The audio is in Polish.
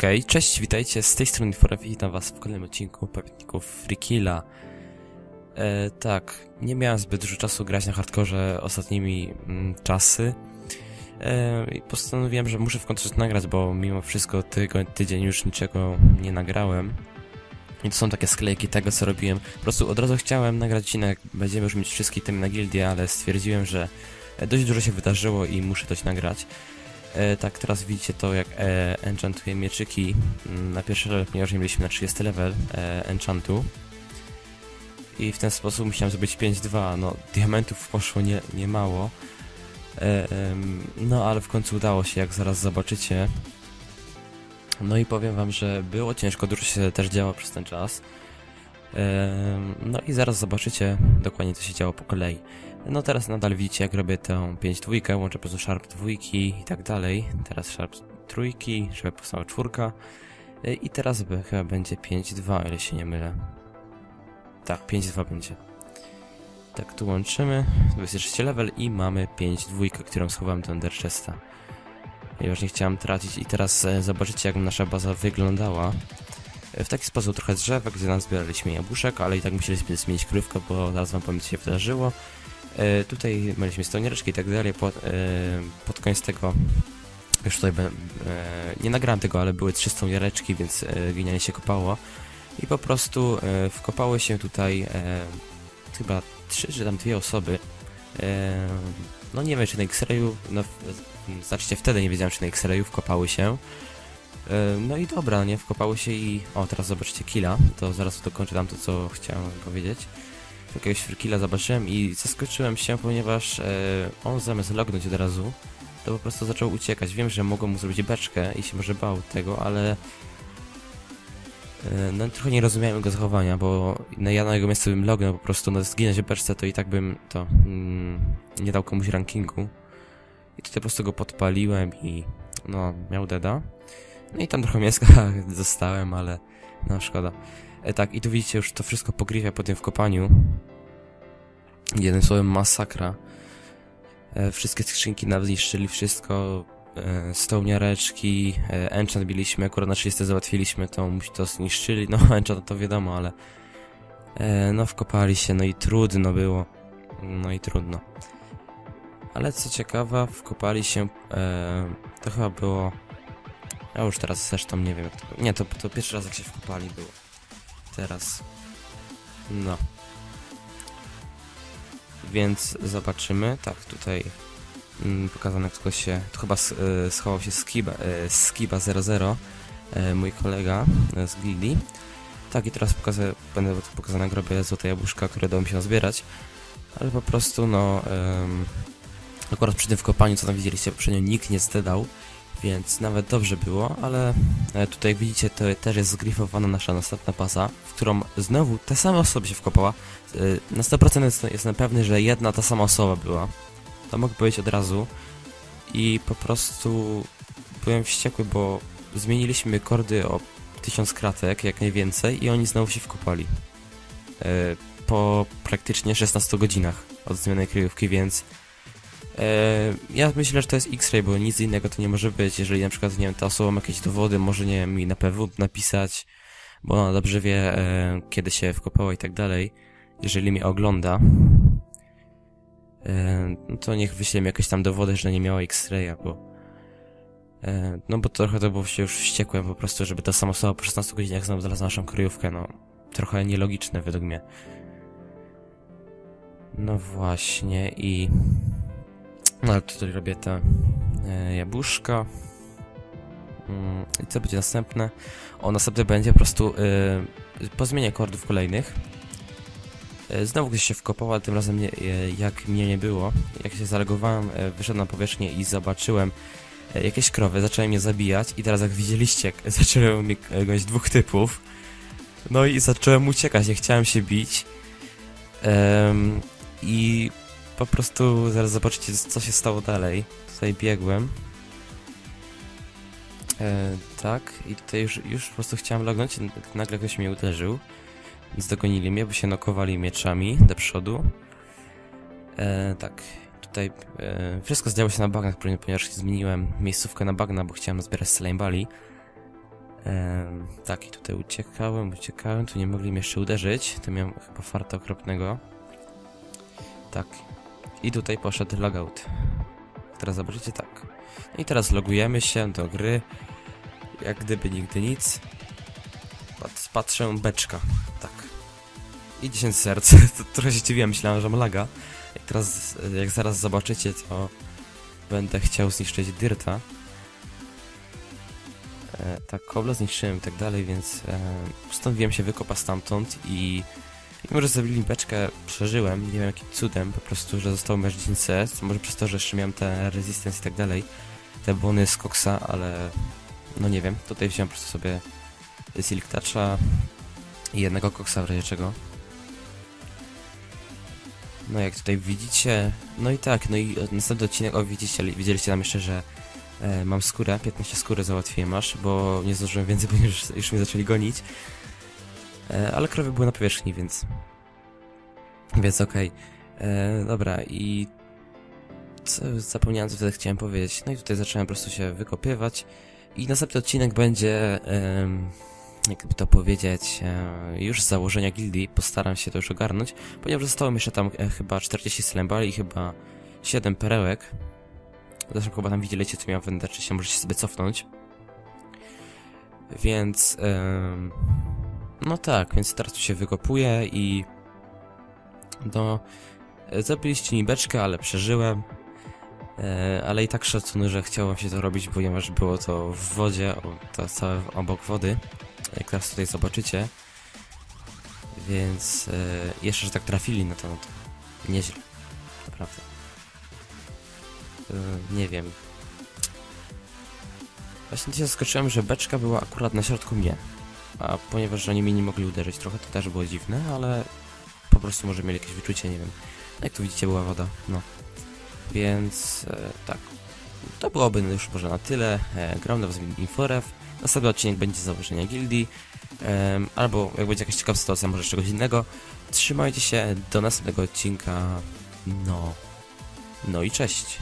Okej, cześć, witajcie, z tej strony Forever witam was w kolejnym odcinku Pamiętników Frikilla. E, tak, nie miałem zbyt dużo czasu grać na hardkorze ostatnimi mm, czasy. E, I postanowiłem, że muszę w końcu coś nagrać, bo mimo wszystko tygo, tydzień już niczego nie nagrałem. I to są takie sklejki tego, co robiłem. Po prostu od razu chciałem nagrać odcinek, będziemy już mieć wszystkie temy na gildię, ale stwierdziłem, że e, dość dużo się wydarzyło i muszę coś nagrać. E, tak, teraz widzicie to, jak e, mieczyki mm, na pierwszy level, ponieważ nie mieliśmy na 30 level e, enchantu. I w ten sposób musiałem zrobić 5-2. No, diamentów poszło nie, nie mało. E, no, ale w końcu udało się, jak zaraz zobaczycie. No i powiem wam, że było ciężko, dużo się też działo przez ten czas. Em, no i zaraz zobaczycie dokładnie, co się działo po kolei. No teraz nadal widzicie, jak robię tę 5 dwójkę, łączę po prostu Sharp dwójki i tak dalej. Teraz Sharp trójki, żeby powstała czwórka. Y, I teraz chyba będzie 5-2, o ile się nie mylę. Tak, 5-2 będzie. Tak, tu łączymy. 23 level i mamy 5 dwójkę, którą schowałem do Ender Chesta. Ja już nie chciałem tracić i teraz e, zobaczycie, jak nasza baza wyglądała. E, W taki sposób trochę drzewek, gdzie nam zbieraliśmy jabłuszek, ale i tak musieliśmy zmienić krywkę, bo zaraz wam powiem, co się wydarzyło. E, tutaj mieliśmy stonieraczki i tak dalej. Pod, e, pod koniec tego już tutaj e, nie nagrałem tego, ale były trzy stonieraczki, więc e, genialnie się kopało. I po prostu e, wkopały się tutaj e, chyba trzy czy tam dwie osoby. No nie wiem, czy na X-Rayu, no znaczy wtedy nie wiedziałem, czy na X-Rayu wkopały się. No i dobra, nie, wkopały się i... O, teraz zobaczycie killa, to zaraz dokończę tam to, co chciałem powiedzieć jakiegoś frikilla zobaczyłem i zaskoczyłem się, ponieważ e, on zamiast lognąć od razu, to po prostu zaczął uciekać. Wiem, że mogą mu zrobić beczkę i się może bał tego, ale e, no trochę nie rozumiałem jego zachowania, bo ja na jego miejscu bym lognął po prostu, no zginąć w beczce, to i tak bym to mm, nie dał komuś rankingu. I tutaj po prostu go podpaliłem i no, miał deda. No i tam trochę mięska zostałem, ale no szkoda. E, tak, i tu widzicie już to wszystko pogrywa po tym wkopaniu. Jednym słowem masakra. E, wszystkie skrzynki nam zniszczyli, wszystko. E, stołniareczki, enchant biliśmy, akurat na 30 załatwiliśmy to, musi to zniszczyli. No, enchant to wiadomo, ale no wkopali się, no i trudno było. No i trudno. Ale co ciekawe, wkopali się, to chyba było... Ja już teraz zresztą nie wiem jak to... Nie, to, to pierwszy raz jak się wkopali było teraz. No. Więc zobaczymy. Tak, tutaj mm, pokazane jak się... To chyba y, schował się Skiba, y, Skiba 00, y, mój kolega z gildii. Tak, i teraz pokażę, będę pokazane jak robię złote jabłuszka, które udało mi się nazbierać. Ale po prostu, no... ym, akurat przy tym wkopaniu, co tam widzieliście poprzednio, nikt nie zdedał. Więc nawet dobrze było, ale e, tutaj jak widzicie, to też jest zgrifowana nasza następna baza, w którą znowu te same osoby się wkopała. E, Na 100% jest, jestem pewny, że jedna ta sama osoba była. To mogę powiedzieć od razu. I po prostu byłem wściekły, bo zmieniliśmy kordy o 1000 kratek, jak najwięcej, i oni znowu się wkopali. E, Po praktycznie 16 godzinach od zmiany kryjówki, więc ja myślę, że to jest X-Ray, bo nic innego to nie może być. Jeżeli na przykład, nie wiem, ta osoba ma jakieś dowody, może, nie wiem, mi na PW napisać, bo ona dobrze wie, e, kiedy się wkopała i tak dalej. Jeżeli mnie ogląda, e, no to niech wyśle mi jakieś tam dowody, że nie miała X-Raya, bo e, no bo trochę to było się już wściekłem po prostu, żeby ta sama osoba po 16 godzinach znalazła naszą kryjówkę, no. Trochę nielogiczne według mnie. No właśnie i... No ale tutaj robię te e, jabłuszka. Mm, I co będzie następne? O, następne będzie po prostu e, po zmianie kordów kolejnych. E, znowu ktoś się wkopał, ale tym razem nie, jak mnie nie było. Jak się zalegowałem, wyszedłem na powierzchnię i zobaczyłem jakieś krowy, zacząłem je zabijać i teraz jak widzieliście, zacząłem e, gonić dwóch typów. No i zacząłem uciekać, nie chciałem się bić. Em, I po prostu zaraz zobaczycie, co się stało dalej. Tutaj biegłem. E, tak, i tutaj już, już po prostu chciałem lognąć, nagle ktoś mnie uderzył. Więc dogonili mnie, bo się nokowali mieczami do przodu. E, tak, tutaj e, wszystko zdziało się na bagnach, ponieważ zmieniłem miejscówkę na bagna, bo chciałem zbierać slime. Em, tak, i tutaj uciekałem, uciekałem, tu nie mogli mnie jeszcze uderzyć. To miałem chyba farta okropnego. Tak. I tutaj poszedł logout. Teraz zobaczycie tak. I teraz logujemy się do gry. Jak gdyby nigdy nic. Pat- Patrzę, beczka. Tak. I 10 serc. To trochę się dziwiłem, myślałem, że mam. Jak teraz, jak zaraz zobaczycie, to będę chciał zniszczyć Dirta. E, tak, kobla zniszczyłem i tak dalej, więc e, postanowiłem się wykopać stamtąd i mimo, że zabili beczkę, przeżyłem, nie wiem jakim cudem, po prostu, że zostało mi aż 10 CS, może przez to, że jeszcze miałem te resistance i tak dalej, te bony z koksa, ale no nie wiem, tutaj wziąłem po prostu sobie Silk Toucha i jednego koksa w razie czego. No jak tutaj widzicie, no i tak, no i następny odcinek, o widzicie, widzieliście tam jeszcze, że e, mam skórę, 15 skóry załatwiłem aż, bo nie zdążyłem więcej, bo już, już mnie zaczęli gonić. E, ale krowy były na powierzchni, więc... Więc okej. E, Dobra, i... Co, zapomniałem, co wtedy chciałem powiedzieć. No i tutaj zacząłem po prostu się wykopywać. I następny odcinek będzie... em, jakby to powiedzieć, e, już z założenia gildii postaram się to już ogarnąć, ponieważ zostało mi jeszcze tam chyba 40 slembali i chyba 7 perełek. Zresztą chyba tam widzieliście, co miałem w się możecie sobie cofnąć. Więc, em, no tak, więc teraz tu się wykopuję i no, zabiliście mi beczkę, ale przeżyłem. E, ale i tak szacunek, że chciało się to robić, ponieważ było to w wodzie, to całe obok wody, jak teraz tutaj zobaczycie. Więc e, jeszcze, że tak trafili na to, no to nieźle, naprawdę. E, nie wiem. Właśnie się zaskoczyłem, że beczka była akurat na środku mnie. A ponieważ oni mnie nie mogli uderzyć, trochę to też było dziwne, ale po prostu może mieli jakieś wyczucie, nie wiem. No Jak tu widzicie, była woda, no. Więc e, tak. To byłoby już może na tyle. E, gram na was w Inforev. Następny odcinek będzie założenia gildii. Em, albo jak będzie jakaś ciekawa sytuacja, może czegoś innego. Trzymajcie się, do następnego odcinka. No. No i cześć.